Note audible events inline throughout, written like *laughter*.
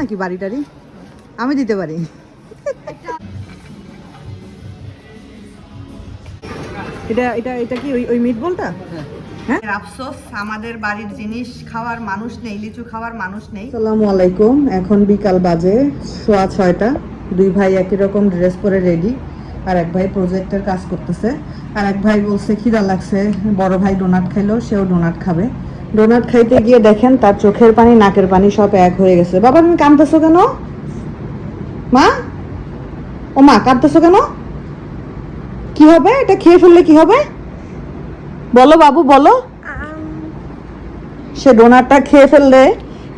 নাকি বাড়ি টাড়ি? আমি দিতে পারি। এটা এটা এটা কি ওই ওই মিট বলটা হ্যাঁ। আফসোস আমাদের বাড়ির জিনিস খাওয়ার মানুষ নেই লিচু খাওয়ার মানুষ নেই। আসসালামু আলাইকুম এখন বিকাল বাজে সোয়া ছয়টা। দুই ভাই একই রকম ড্রেস পরে রেডি আর এক ভাই প্রজেক্টের কাজ করতেছে। আর এক ভাই বলছে খিদা লাগছে বড় ভাই ডোনাট খাইলো সেও ডোনাট খাবে। ডোনাট খাইতে গিয়ে দেখেন তার চোখের পানি নাকের পানি সব এক হয়ে গেছে। বাবা তুমি কাঁদতেছো কেন? মা? ও মা কাঁদতেছো কেন? কি হবে? এটা খেয়ে ফেললে কি হবে? বলো বাবু বলো। সে ডোনাটটা খেয়ে ফেললে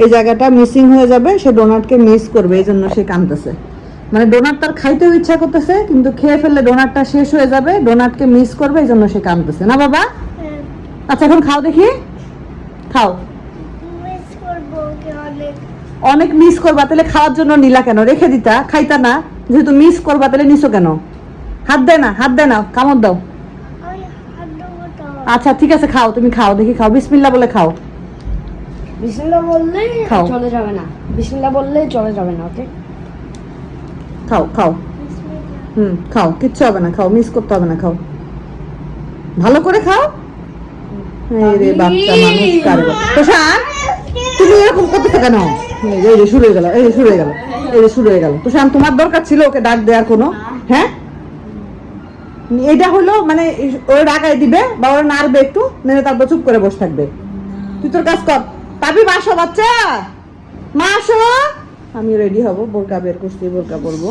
এই জায়গাটা মিসিং হয়ে যাবে সে ডোনাটকে মিস করবে এই জন্য সে কাঁদতেছে। মানে ডোনাট তার খাইতেও ইচ্ছা করতেছে কিন্তু খেয়ে ফেললে ডোনাটটা শেষ হয়ে যাবে ডোনাটকে মিস করবে এই জন্য সে কাঁদতেছে। না বাবা? আচ্ছা এখন খাও দেখি। খাও। অনেক মিস করবা তাহলে খাওয়ার জন্য নিলা কেন? রেখে দিতা খাইতা না। যেহেতু মিস করবা তাহলে নিছো কেন? হাত দেয় না হাত দেয় না কামড় দাও। আচ্ছা ঠিক আছে খাও তুমি খাও দেখি খাও। বিসমিল্লা বলে খাও। বিসমিল্লাহ বললে খাও। চলে যাবে না। বিসমিল্লাহ বললে চলে যাবে না ওকে খাও খাও। হুম খাও কিচ্ছু হবে না খাও মিস করতে হবে না খাও। ভালো করে খাও। শুরু হয়ে গেল শুরু হয়ে গেল শুরু হয়ে গেল। তোমার দরকার ছিল ওকে ডাক দেওয়ার কোনো হ্যাঁ? এটা হলো মানে ওর রাগাই দিবে বা ওর নাড়বে একটু, নেড়ে তারপর চুপ করে বসে থাকবে। তুই তোর কাজ কর। পাবি বাসো, বাচ্চা! মা আসো আমি রেডি হব, বোরকা বের করছি, বোরকা পরবো।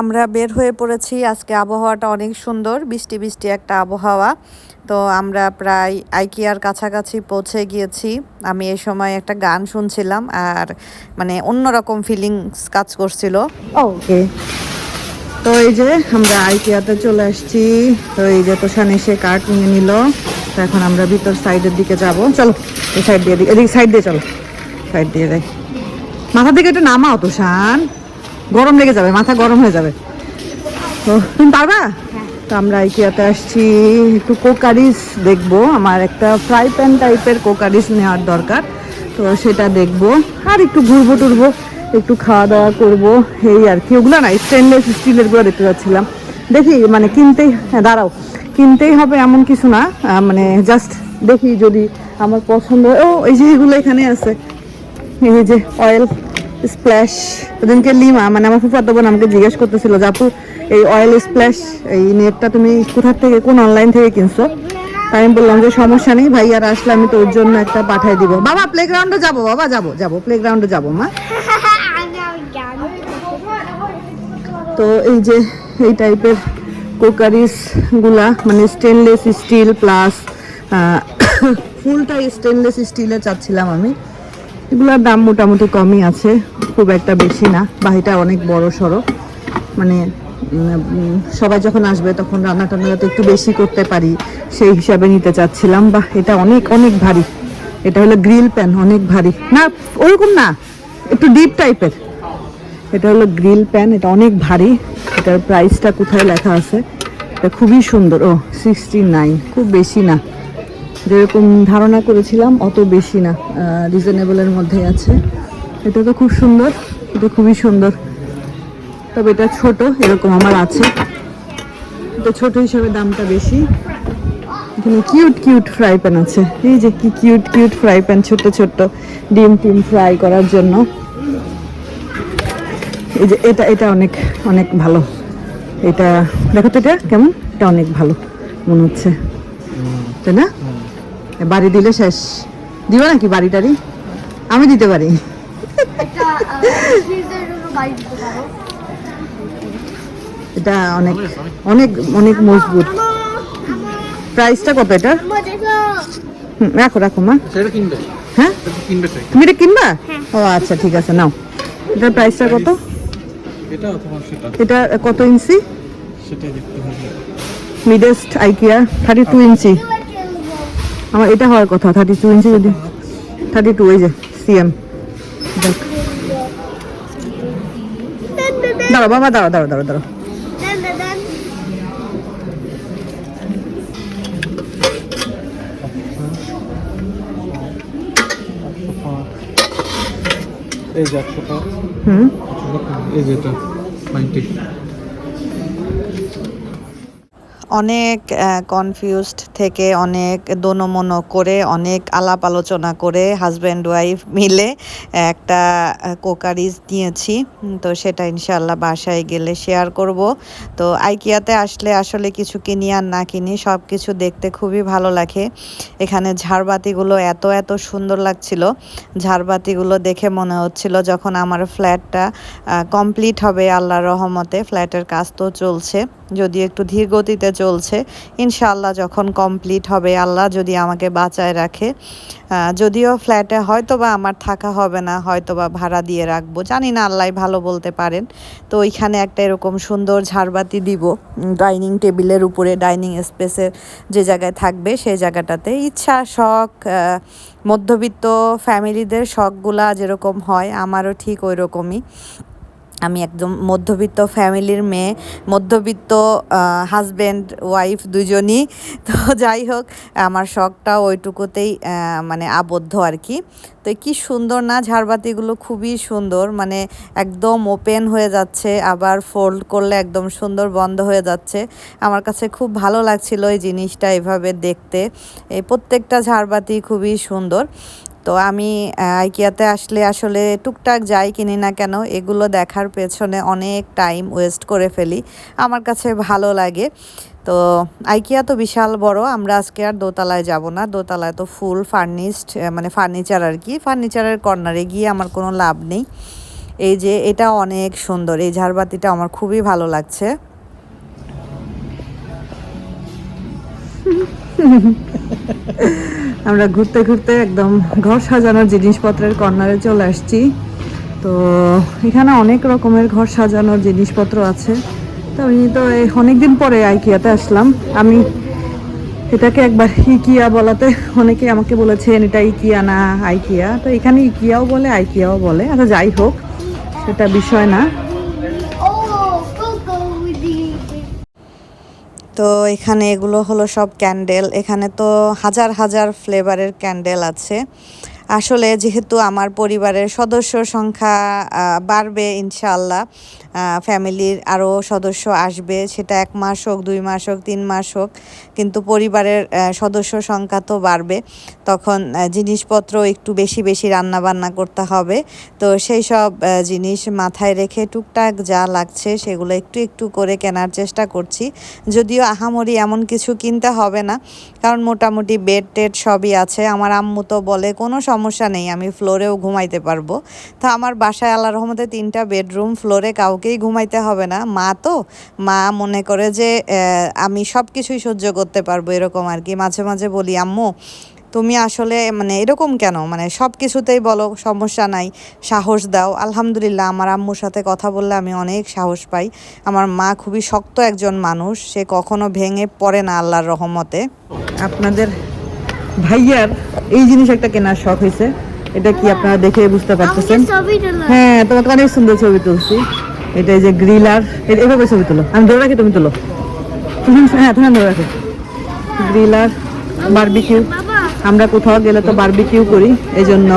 আমরা বের হয়ে পড়েছি। আজকে আবহাওয়াটা অনেক সুন্দর, বৃষ্টি বৃষ্টি একটা আবহাওয়া। তো আমরা প্রায় আইকিয়ার কাছাকাছি পৌঁছে গিয়েছি। আমি এই সময় একটা গান শুনছিলাম আর মানে অন্যরকম ফিলিংস কাজ করছিল। ওকে তো এই যে আমরা আইকিয়াতে চলে আসছি। তো এই যে তোষান এসে কার্ড নিয়ে নিল। তো এখন আমরা ভিতর সাইডের দিকে যাব। চলো, এই সাইড দিয়ে এদিকে সাইড দিয়ে চলো। সাইড দিয়ে যাই। মাথা থেকে একটু নামাও, তোষান। গরম লেগে যাবে, মাথা গরম হয়ে যাবে। তো, তুমি পারবা? তো আমরা আইকিয়াতে আসছি। একটু কোকারিস দেখব। আমার একটা ফ্রাই প্যান টাইপের কোকারিস নেওয়ার দরকার। তো সেটা দেখব। আর একটু ঘুরবো টুরবো, একটু খাওয়া দাওয়া করব। এই আর কি। ওগুলো না স্টেনলেস স্টিলেরগুলো দেখতে পাচ্ছিলাম দেখি মানে কিনতেই হ্যাঁ দাঁড়াও। কিনতেই হবে এমন কিছু না। মানে জাস্ট দেখি যদি আমার পছন্দ ও, এই যে এগুলো এখানে আছে। এই যে অয়েল স্প্ল্যাশ। ওদিনকে লিমা মানে আমার ফুফাতো বোন আমাকে জিজ্ঞেস করতেছিল যে এই অয়েল স্প্ল্যাশ এই নেটটা তুমি কোথা থেকে, কোন অনলাইন থেকে কিনছো? তাই আমি বললাম যে, সমস্যা নেই ভাই, আর আসলে আমি তোর জন্য একটা পাঠাই দিব। বাবা প্লেগ্রাউন্ডে যাব, বাবা, যাব যাব প্লেগ্রাউন্ডে যাব, মা। তো এই যে, এই টাইপের কোকারিসগুলা মানে স্টেনলেস স্টিল প্লাস ফুলটাই স্টেনলেস স্টিলে চাচ্ছিলাম আমি। এগুলোর দাম মোটামুটি কমই আছে, খুব একটা বেশি না বাহিটা অনেক বড় সড়ো। মানে সবাই যখন আসবে তখন রান্না টান্না তো একটু বেশি করতে পারি, সেই হিসাবে নিতে চাচ্ছিলাম। বা এটা অনেক অনেক ভারী। এটা হলো গ্রিল প্যান, অনেক ভারী। না, ওরকম না, একটু ডিপ টাইপের। এটা হলো গ্রিল প্যান, এটা অনেক ভারী। এটার প্রাইসটা কোথায় লেখা আছে? এটা খুবই সুন্দর, ও সিক্সটি নাইন খুব বেশি না। যেরকম ধারণা করেছিলাম, অত বেশি না রিজনেবলের মধ্যে আছে। এটা তো খুব সুন্দর, এটা খুবই সুন্দর। তবে এটা ছোট, এরকম আমার আছে। এটা ছোট হিসাবে দামটা বেশি। এখানে কিউট কিউট ফ্রাই প্যান আছে। এই যে কি কিউট কিউট ফ্রাই প্যান ছোট ছোট ডিম টিম ফ্রাই করার জন্য। এই যে এটা এটা অনেক অনেক ভালো। এটা, দেখো তো এটা কেমন? এটা অনেক ভালো, মনে হচ্ছে। তাই না? বাড়ি দিলে শেষ। দিবা নাকি বাড়ি টাড়ি আমি দিতে পারি। এটা অনেক অনেক অনেক মজবুত। প্রাইসটা কত এটা? হুম, রাখো রাখো মা। হ্যাঁ? কিনবে তাই। তুমি এটা কিনবা? ও আচ্ছা ঠিক আছে নাও। এটার প্রাইসটা কত? এটা কত ইঞ্চি মিডেস্ট আইকিয়া থার্টি টু ইঞ্চি আমার এটা হওয়ার কথা থার্টি টু ইঞ্চি যদি থার্টি টু এই যে সিএম দাঁড়াও বাবা দাঁড়াও দাঁড়াও দেন এই যে একশো পাঁচ। হুম? এই যেটা নাইনটি অনেক কনফিউজড থেকে অনেক দোনমনো করে, অনেক আলাপ আলোচনা করে হাজব্যান্ড ওয়াইফ মিলে একটা কোকারিজ নিয়েছি তো সেটা ইনশাল্লাহ বাসায় গেলে শেয়ার করব। তো আইকিয়াতে আসলে আসলে কিছু কিনি আর না কিনি সব কিছু দেখতে খুবই ভালো লাগে। এখানে ঝাড়বাতিগুলো এত এত সুন্দর লাগছিল। ঝাড়বাতিগুলো দেখে মনে হচ্ছিল যখন আমার ফ্ল্যাটটা কমপ্লিট হবে আল্লাহর রহমতে ফ্ল্যাটের কাজ তো চলছে। যদি একটু ধীর গতিতে চলছে, ইনশাআল্লাহ যখন কমপ্লিট হবে, আল্লাহ যদি আমাকে বাঁচায় রাখে। যদিও ফ্ল্যাটে হয়তো বা আমার থাকা হবে না হয়তো বা ভাড়া দিয়ে রাখব, জানি না আল্লাহ ভালো বলতে পারেন। তো ওইখানে একটা এরকম সুন্দর ঝাড়বাতি দিব, ডাইনিং টেবিলের উপরে, ডাইনিং স্পেসের যে জায়গায় থাকবে, সেই জায়গাটাতে। ইচ্ছা, শখ মধ্যবিত্ত ফ্যামিলিদের শখগুলা যেরকম হয়, আমারও ঠিক ওই রকমই আমি একদম মধ্যবিত্ত ফ্যামিলির মেয়ে, মধ্যবিত্ত হাজব্যান্ড ওয়াইফ দুজনই। *laughs* তো যাই হোক, আমার শখটা ওইটুকুতেই মানে আবদ্ধ আর কি। তো কি সুন্দর না, ঝাড়বাতিগুলো খুবই সুন্দর। মানে একদম ওপেন হয়ে যাচ্ছে, আবার ফোল্ড করলে একদম সুন্দর বন্ধ হয়ে যাচ্ছে। আমার কাছে খুব ভালো লাগছিল এই জিনিসটা এভাবে দেখতে। এই প্রত্যেকটা ঝাড়বাতি খুবই সুন্দর। তো আমি আইকিয়াতে আসলে আসলে টুকটাক যাই কিনি না কেন, এগুলো দেখার পেছনে অনেক টাইম ওয়েস্ট করে ফেলি। আমার কাছে ভালো লাগে। তো আইকিয়া তো বিশাল বড়, আমরা আজকে আর দোতলায় যাব না। দোতলায় তো ফুল ফার্নিশড মানে ফার্নিচার আর কি। ফার্নিচারের কর্নারে গিয়ে আমার কোনো লাভ নেই। এই যে এটা অনেক সুন্দর, এই ঝাড়বাতিটা আমার খুবই ভালো লাগছে। *laughs* আমরা ঘুরতে ঘুরতে একদম ঘর সাজানোর জিনিসপত্রের কর্নারে চলে আসছি। তো এখানে অনেক রকমের ঘর সাজানোর জিনিসপত্র আছে। তো আমি তো অনেকদিন পরে আইকিয়াতে আসলাম। আমি এটাকে একবার ইকিয়া বলাতে অনেকে আমাকে বলেছেন এটা ইকিয়া না আইকিয়া? তো এখানে ইকিয়াও বলে, আইকিয়াও বলে। আচ্ছা যাই হোক, সেটা বিষয় না। তো এখানে এগুলো হলো সব ক্যান্ডেল এখানে তো হাজার হাজার ফ্লেভারের ক্যান্ডেল আছে। আসলে যেহেতু আমার পরিবারের সদস্য সংখ্যা বাড়বে ইনশাআল্লাহ ফ্যামিলির আরও সদস্য আসবে, সেটা এক মাস হোক, দুই মাস হোক, তিন মাস হোক, কিন্তু পরিবারের সদস্য সংখ্যা তো বাড়বে, তখন জিনিসপত্র একটু বেশি বেশি রান্না বান্না করতে হবে, তো সেই সব জিনিস মাথায় রেখে টুকটাক যা লাগছে সেগুলো একটু একটু করে কেনার চেষ্টা করছি, যদিও আহামরি এমন কিছু কিনতে হবে না, কারণ মোটামুটি বেড টেড সবই আছে, আমার আম্মু তো বলে কোনো সমস্যা নেই, আমি ফ্লোরেও ঘুমাইতে পারব। তো আমার বাসায় আল্লাহ রহমতে তিনটা বেডরুম, ফ্লোরে কাউকেই ঘুমাইতে হবে না। মা তো, মা মনে করে যে আমি সব কিছুই সহ্য করতে পারব এরকম আর কি। মাঝে মাঝে বলি, আম্মু, তুমি আসলে মানে এরকম কেন? মানে সব কিছুতেই বলো, সমস্যা নাই, সাহস দাও। আলহামদুলিল্লাহ, আমার আম্মুর সাথে কথা বললে আমি অনেক সাহস পাই। আমার মা খুবই শক্ত একজন মানুষ, সে কখনো ভেঙে পড়ে না আল্লাহর রহমতে। আপনাদের ভাইয়ার এই জিনিস একটা কেনার শখ হয়েছে। এটা কি আপনারা দেখে বুঝতে পারতেছেন? হ্যাঁ তোমাকে অনেক সুন্দর ছবি তুলছি। এটা এই যে গ্রিলার এভাবে ছবি তুলো। আমি ধরে রাখি তুমি তুলো। *laughs* হ্যাঁ তুমি ধরে রাখো। Griller barbecue. আমরা কোথাও গেলে তো বারবিকিউ করি এই জন্য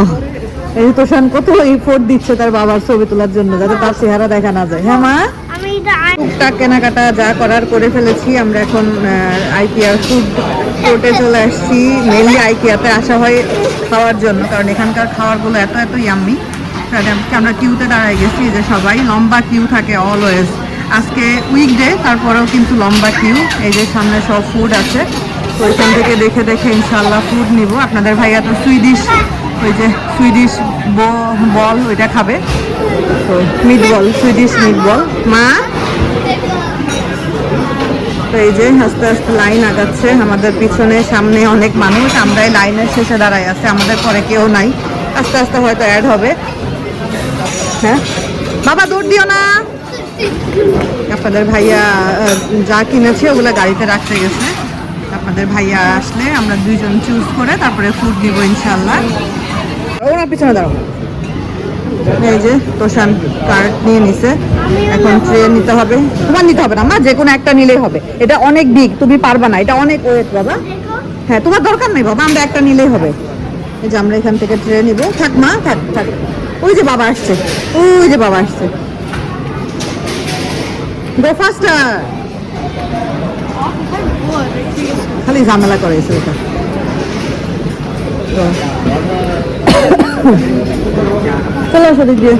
এই তোষান কত এফোর্ট দিচ্ছে তার বাবার ছবি তোলার জন্য যাতে তার চেহারা দেখা না যায়। হ্যাঁ মা? আমি এটা টুকটাক কেনাকাটা যা করার করে ফেলেছি আমরা এখন আইকিয়ার ফুড কোর্টে চলে আসছি। মেনলি আইকিয়াতে আসা হয় খাওয়ার জন্য, কারণ এখানকার খাওয়ারগুলো এত এত ইয়াম্মি আমরা কিউতে দাঁড়ায় গেছি যে সবাই লম্বা কিউ থাকে অলওয়েজ আজকে উইকডে তারপরেও কিন্তু লম্বা কিউ এই যে সামনে সব ফুড আছে। তো ওইখান থেকে দেখে দেখে ইনশাল্লাহ ফুড নিব। আপনাদের ভাইয়া তো সুইডিশ ওই যে সুইডিশ বল ওইটা খাবে। তো meatball Swedish meatball মা? তো এই যে আস্তে আস্তে লাইন আগাচ্ছে, আমাদের পিছনে, সামনে অনেক মানুষ, আমরাই লাইনের শেষে দাঁড়াই আছে, আমাদের পরে কেউ নাই। আস্তে আস্তে হয়তো অ্যাড হবে। হ্যাঁ? বাবা, দৌড় দিও না। আপনাদের ভাইয়া যা কিনেছে ওগুলো গাড়িতে রাখতে গেছে। আপনাদের ভাইয়া আসলে আমরা দুইজন চুজ করে তারপরে ফুড নিব ইনশাল্লাহ ওনার পিছনে দাঁড়াও। এই যে তোষান কার্ড নিয়ে নিছে। এখন ট্রে নিতে হবে, তোমার নিতে হবে না, মা, যে কোনো একটা নিলেই হবে। এটা অনেক বিগ তুমি পারবা না, এটা অনেক ওয়েট বাবা। হ্যাঁ তোমার দরকার নেই বাবা, আমরা একটা নিলেই হবে। এই যে আমরা এখান থেকে ট্রে নিব। থাক মা, থাক থাক। ওই যে বাবা আসছে, ওই যে বাবা আসছে। গো খালি ঝামেলা করে তো। চলো আসো দিক দিয়ে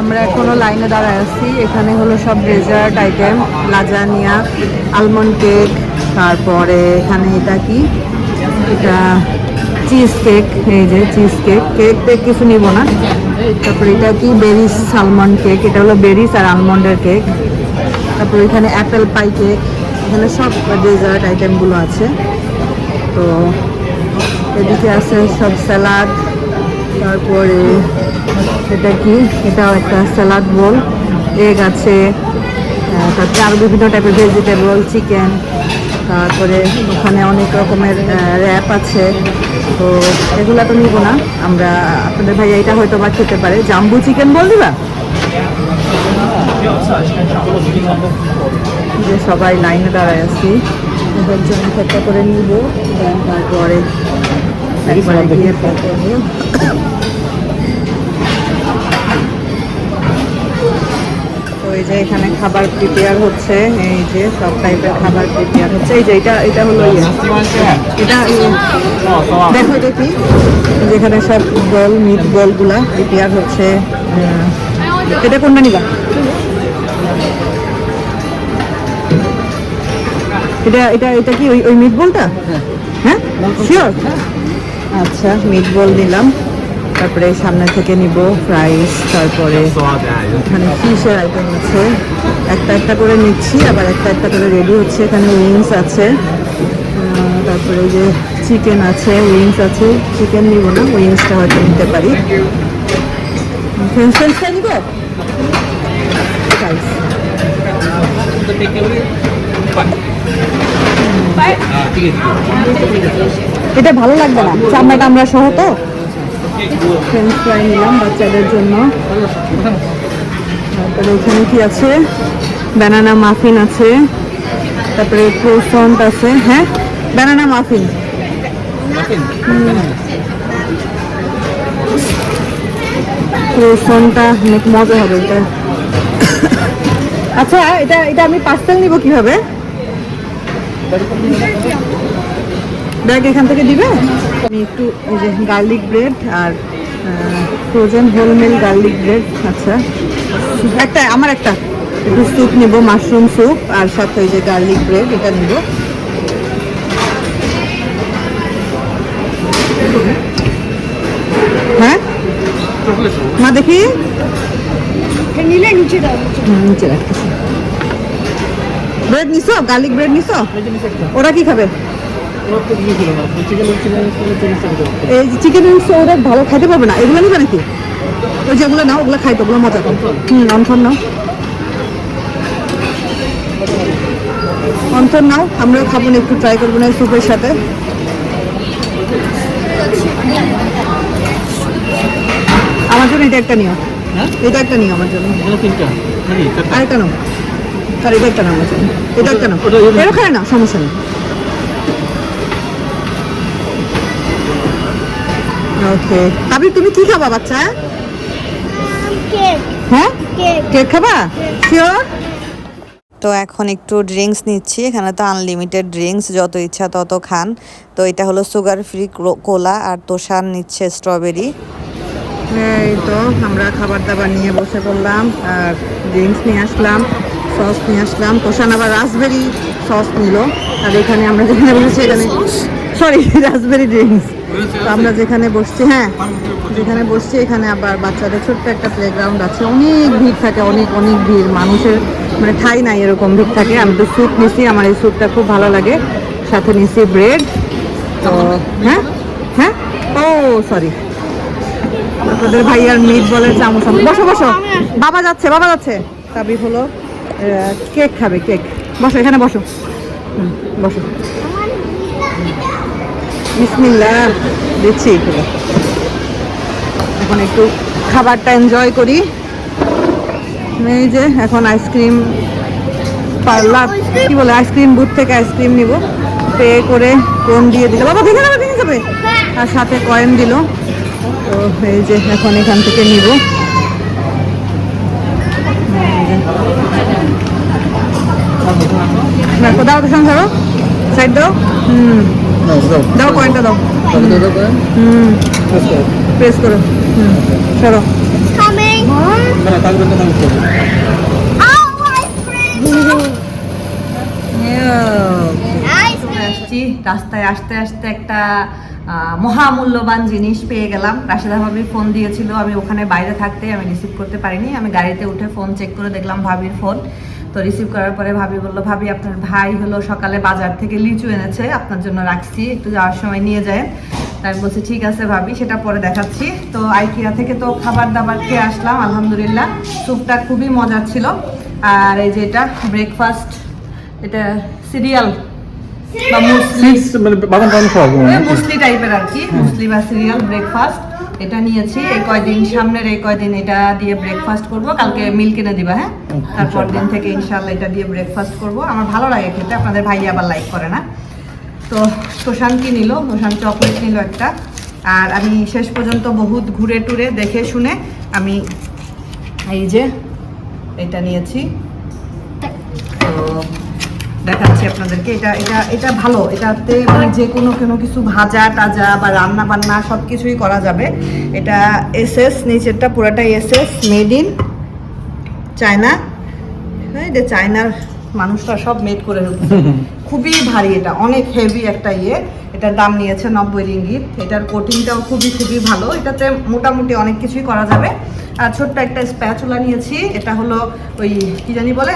আমরা এখনও লাইনে দাঁড়ায় আছি। এখানে হলো সব dessert item lasagne almond cake তারপরে এখানে এটা কি? এটা চিজ কেক এই যে চিজ কেক কেক টেক কিছু নিব না। তারপরে এটা কি? বেরিস আলমন্ড কেক এটা হলো বেরিস আর আলমন্ডের কেক তারপরে এখানে অ্যাপেল পাই কেক এখানে সব ডেজার্ট আইটেমগুলো আছে। তো এদিকে আছে সব স্যালাড, তারপরে এটা কি? এটাও একটা স্যালাড বোল, এগ আছে তারপরে আরও বিভিন্ন টাইপের ভেজিটেবল চিকেন তারপরে ওখানে অনেক রকমের র্যাপ আছে। তো এগুলো তো নিব না, আমরা আপনাদের ভাই এটা হয়তো বা খেতে পারে। জাম্বু চিকেন বল দিবা? যে সবাই লাইনে দাঁড়ায় আছি জন্য একটা করে নিব তারপরে যে এখানে খাবার প্রিপেয়ার হচ্ছে, এই যে সব টাইপের খাবার প্রিপেয়ার হচ্ছে। এই যে এটা এটা হলো ইয়ে। এটা, দেখি যেখানে সব বল মিট বলগুলা প্রিপেয়ার হচ্ছে। এটা কোনটা নিবা? এটা এটা এটা কি ওই ওই মিট বলটা? হ্যাঁ? শিওর আচ্ছা মিট বল নিলাম। তারপরে সামনে থেকে নিব ফ্রাইস তারপরে এখানে ফিশের আইটেম আছে। একটা একটা করে নিচ্ছি আবার একটা একটা করে রেডি হচ্ছে। এখানে উইংস আছে। তারপরে যে চিকেন আছে উইংস আছে। চিকেন নিব না উইংসটা হয়তো নিতে পারি। ফ্রেঞ্চ ফ্রেঞ্চটা নিব ফ্রাইস এটা ভালো লাগবে না। চামড়া টামড়া সহ তো? ফ্রেঞ্চ ফ্রাই নিলাম বাচ্চাদের জন্য। তারপরে এখানে কি আছে? ব্যানানা মাফিন আছে। তারপরে ক্রোসন্ট আছে। হ্যাঁ? ব্যানানা মাফিন ক্রোসনটা অনেক মজা হবে এটা। আচ্ছা এটা এটা আমি পার্সেল নিব কীভাবে? ব্যাগ এখান থেকে দিবে? আমি একটু এই যে গার্লিক ব্রেড আর ফ্রোজেন হোলমেল গার্লিক ব্রেড আচ্ছা। একটা আমার একটা। একটু স্যুপ নেব মাশরুম স্যুপ আর সাথে ওই যে গার্লিক ব্রেড এটা নিব। হ্যাঁ? মা দেখি। নিলে নিচে দাও। নিচে রাখতেছি। ব্রেড নিছো? গার্লিক ব্রেড নিছো? ওরা কি খাবে? এই চিকেন উইংস ওরা ভালো খাইতে পারবে না। এগুলো নিবে নাকি? ওই যেগুলো নাও ওগুলো খাইতো ওগুলো মজা হুম নাও। অন্থন নাও আমরাও খাব না একটু ট্রাই করব না এই স্যুপের সাথে। আমার জন্য এটা একটা নিও। এটা একটা নিও আমার জন্য। আরেকটা নাও। আর এটা একটা নাও আমার জন্য। এটা একটা নাও। এরও খায় না সমস্যা নেই। ওকে। আবি তুমি কি খাবা বাচ্চা? হ্যাঁ? কেক কেক খাবা? শিওর তো এখন একটু ড্রিঙ্কস নিচ্ছি এখানে তো আনলিমিটেড ড্রিঙ্কস যত ইচ্ছা তত খান। তো এটা হলো সুগার ফ্রি কোলা আর তোষার নিচ্ছে স্ট্রবেরি এই তো আমরা খাবার দাবার নিয়ে বসে পড়লাম আর ড্রিঙ্কস নিয়ে আসলাম সস নিয়ে আসলাম। তোষান আবার রাসবেরি সস নিল আর এখানে আমরা যেখানে বসেছি এখানে সরি রাসবেরি ড্রিঙ্কস আমরা যেখানে বসছি হ্যাঁ যেখানে বসছি, এখানে আবার বাচ্চাদের ছোট্ট একটা প্লেগ্রাউন্ড আছে। অনেক ভিড় থাকে, অনেক অনেক ভিড়। মানুষের মানে ঠাই নাই এরকম ভিড় থাকে। আমি তো স্যুপ নিছি, আমার এই স্যুপটা খুব ভালো লাগে। সাথে নিছি ব্রেড তো হ্যাঁ হ্যাঁ? ও সরি তোদের ভাই আর মিট বলে চামচ। বসো বসো। বাবা যাচ্ছে বাবা যাচ্ছে। তাবি হলো কেক খাবে কেক বসো, এখানে বসো। বসো। বিসমিল্লা দিচ্ছি এগুলো। এখন একটু খাবারটা এনজয় করি। এই যে এখন আইসক্রিম পার্লা, কি বলে, আইসক্রিম বুথ থেকে আইসক্রিম নিব। পে করে কোন দিয়ে দিল? বাবা দেখে যাবে দেখে যাবে। আর সাথে কয়েন দিল। তো এই যে এখন এখান থেকে নিব। দাও তো সংসারও। সাইড দাও হুম দাও দাও দাও হুম প্রেস করো হুম সরো. আসছি রাস্তায় আসতে আসতে একটা আহ, মহামূল্যবান জিনিস পেয়ে গেলাম। রাশেদা ভাবি ফোন দিয়েছিল আমি ওখানে বাইরে থাকতে আমি রিসিভ করতে পারিনি। আমি গাড়িতে উঠে ফোন চেক করে দেখলাম ভাবির ফোন তো রিসিভ করার পরে ভাবি বলল ভাবি আপনার ভাই হলো সকালে বাজার থেকে লিচু এনেছে আপনার জন্য রাখছি একটু যাওয়ার সময় নিয়ে যায়। তাই বলছি ঠিক আছে ভাবি সেটা পরে দেখাচ্ছি। তো আইকিয়া থেকে তো খাবার দাবার খেয়ে আসলাম আলহামদুলিল্লাহ। স্যুপটা খুবই মজার ছিল। আর এই যে এটা ব্রেকফাস্ট এটা সিরিয়াল বা মুসলি। মানে মুসলি টাইপের আর কি মুসলি বা সিরিয়াল ব্রেকফাস্ট এটা নিয়েছি এই কয়দিন সামনের এই কয়দিন এটা দিয়ে ব্রেকফাস্ট করব। কালকে মিল কিনে দিবা হ্যাঁ? তারপর দিন থেকে ইনশাল্লাহ এটা দিয়ে ব্রেকফাস্ট করব। আমার ভালো লাগে খেতে আপনাদের ভাই আবার লাইক করে না। তো প্রশান্তি নিল? প্রশান্ত চকলেট নিল একটা। আর আমি শেষ পর্যন্ত বহুত ঘুরে টুরে দেখে শুনে আমি এই যে এটা নিয়েছি। তো দেখাচ্ছি আপনাদেরকে। এটা এটা এটা ভালো। এটাতে মানে যে কোনো কোনো কিছু ভাজা টাজা বা রান্না বান্না সব কিছুই করা যাবে। এটা এসএস নিচেরটা পুরোটাই এসএস মেড ইন চায়না। এই যে চায়নার মানুষরা সব মেড করে। *laughs* খুবই ভারী এটা অনেক হেভি একটা ইয়ে। এটার দাম নিয়েছে নব্বই রিঙ্গিত। এটার কোটিংটাও খুবই খুবই ভালো। এটাতে মোটামুটি অনেক কিছুই করা যাবে। আর ছোট্ট একটা স্প্যাচুলা নিয়েছি। এটা হলো ওই কি জানি বলে?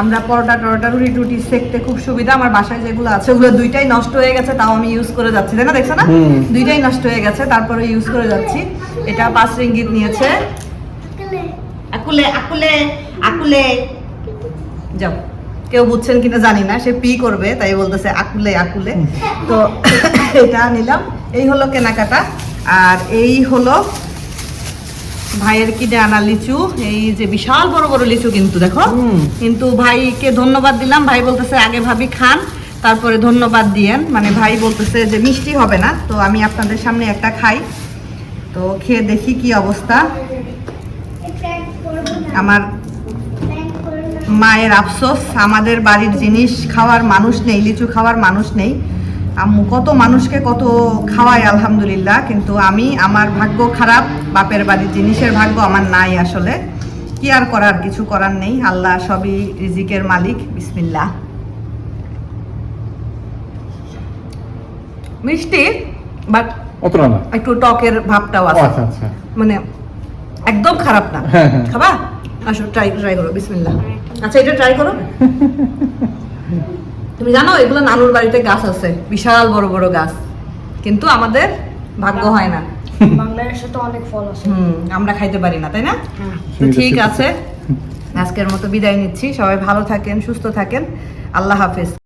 আমরা পরোটা টরোটা রুটি টুটি সেকতে খুব সুবিধা। আমার বাসায় যেগুলো আছে ওগুলো দুইটাই নষ্ট হয়ে গেছে তাও আমি ইউজ করে যাচ্ছি। তাই না দেখছ না? দুইটাই নষ্ট হয়ে গেছে তারপরে ইউজ করে যাচ্ছি। এটা পাঁচ রিঙ্গিত নিয়েছে। আকুলে। আকুলে আকুলে যাও। কেউ বুঝছেন কিনা জানি না সে পি করবে তাই বলতেছে আকুলে আকুলে। তো *laughs* এটা নিলাম। এই হলো কেনাকাটা। আর এই হলো ভাইয়ের কিনে আনা লিচু? এই যে বিশাল বড় বড় লিচু কিন্তু দেখো। কিন্তু ভাইকে ধন্যবাদ দিলাম। ভাই বলতেছে আগে ভাবি খান তারপরে ধন্যবাদ দিয়েন। মানে ভাই বলতেছে যে মিষ্টি হবে না। তো আমি আপনাদের সামনে একটা খাই। তো খেয়ে দেখি কি অবস্থা। আমার মায়ের আফসোস। আমাদের বাড়ির জিনিস খাওয়ার মানুষ নেই লিচু খাওয়ার মানুষ নেই। আম্মু কত মানুষকে কত খাওয়ায় আলহামদুলিল্লাহ। কিন্তু আমি আমার ভাগ্য খারাপ বাপের বাড়ির জিনিসের ভাগ্য আমার নাই আসলে। কি আর করার কিছু করার নেই। আল্লাহ সবই রিজিকের মালিক। বিসমিল্লাহ। মিষ্টি বাট একটু টকের ভাবটাও আছে। আচ্ছা আচ্ছা। মানে একদম খারাপ না। হ্যাঁ, হ্যাঁ। খাবা? আসো ট্রাই ট্রাই করো। বিসমিল্লাহ। আচ্ছা এটা ট্রাই করো। *laughs* তুমি জানো এগুলো নানুর বাড়িতে গাছ আছে বিশাল বড় বড় গাছ। কিন্তু আমাদের ভাগ্য হয় না। *laughs* বাংলাদেশে তো অনেক ফল আছে হুম আমরা খাইতে পারি না তাই না? হ্যাঁ। তো ঠিক আছে। আজকের মতো বিদায় নিচ্ছি। সবাই ভালো থাকেন সুস্থ থাকেন। আল্লাহ হাফেজ।